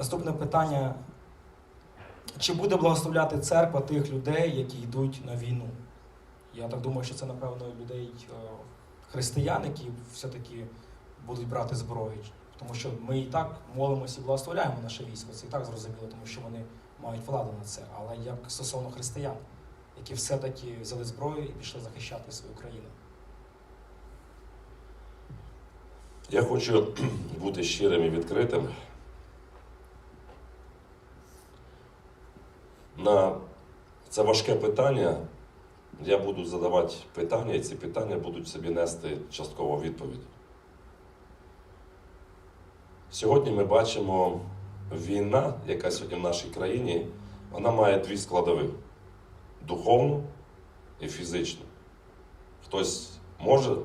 Наступне питання. Чи буде благословляти церква тих людей, які йдуть на війну? Я так думаю, що це, напевно, людей е, християн, які все-таки будуть брати зброю. Тому що ми і так молимося і благословляємо наше військо. Це і так зрозуміло, тому що вони мають владу на це. Але як стосовно християн, які все-таки взяли зброю і пішли захищати свою країну. Я хочу бути щирим і відкритим. На це важке питання я буду задавати питання, і ці питання будуть собі нести частково відповідь. Сьогодні ми бачимо війна, яка сьогодні в нашій країні, вона має дві складові: духовну і фізичну. Хтось може,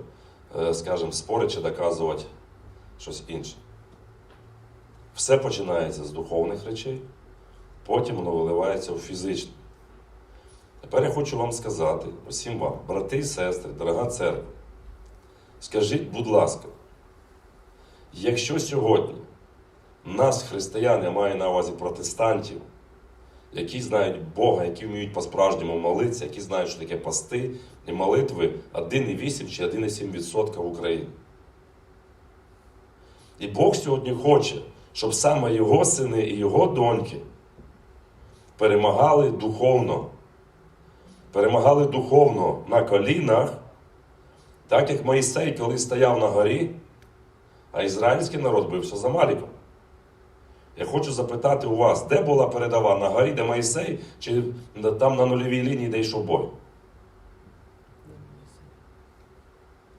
е, скажімо, спорити чи доказувати щось інше. Все починається з духовних речей, потім воно виливається у фізичне. Тепер я хочу вам сказати, усім вам, брати і сестри, дорога церква, скажіть, будь ласка, якщо сьогодні нас, християн, я маю на увазі протестантів, які знають Бога, які вміють по-справжньому молитися, які знають, що таке пости і молитви 1,8 чи 1,7% в Україні. І Бог сьогодні хоче, щоб саме його сини і його доньки перемагали духовно. Перемагали духовно на колінах, так як Моїсей, коли стояв на горі, а ізраїльський народ бився за Маліком. Я хочу запитати у вас, де була передова на горі, де Моїсей, чи там на нульовій лінії, де йшов бой?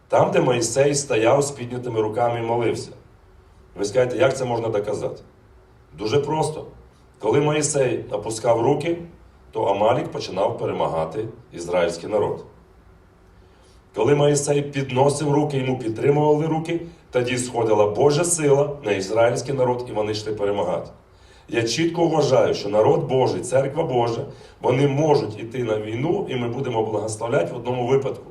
Там, де Моїсей стояв з піднятими руками і молився. Ви скажете, як це можна доказати? Дуже просто. Коли Моїсей опускав руки, то Амалік починав перемагати ізраїльський народ. Коли Моїсей підносив руки, йому підтримували руки, тоді сходила Божа сила на ізраїльський народ, і вони йшли перемагати. Я чітко вважаю, що народ Божий, церква Божа, вони можуть йти на війну, і ми будемо благословляти в одному випадку.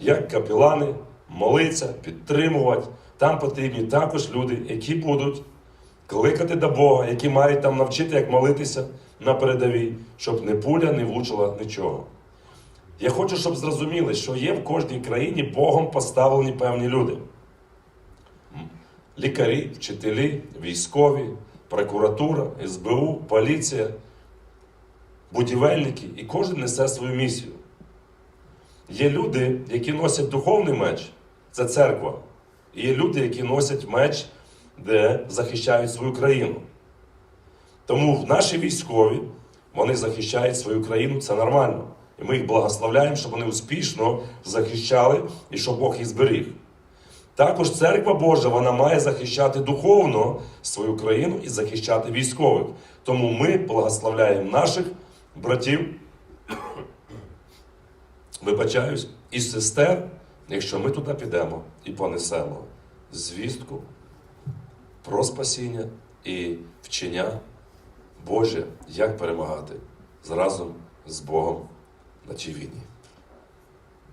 Як капілани, молитися, підтримувати. Там потрібні також люди, які будуть кликати до Бога, які мають там навчити, як молитися на передовій, щоб не пуля не влучила нічого. Я хочу, щоб зрозуміли, що є в кожній країні Богом поставлені певні люди. Лікарі, вчителі, військові, прокуратура, СБУ, поліція, будівельники, і кожен несе свою місію. Є люди, які носять духовний меч, це церква. І є люди, які носять меч, де захищають свою країну. Тому наші військові вони захищають свою країну, це нормально. І ми їх благословляємо, щоб вони успішно захищали і щоб Бог їх зберіг. Також церква Божа вона має захищати духовно свою країну і захищати військових. Тому ми благословляємо наших братів, вибачаюсь, і сестер, якщо ми туди підемо і понесемо звістку про спасіння і вчення Боже, як перемагати разом з Богом на цій війні.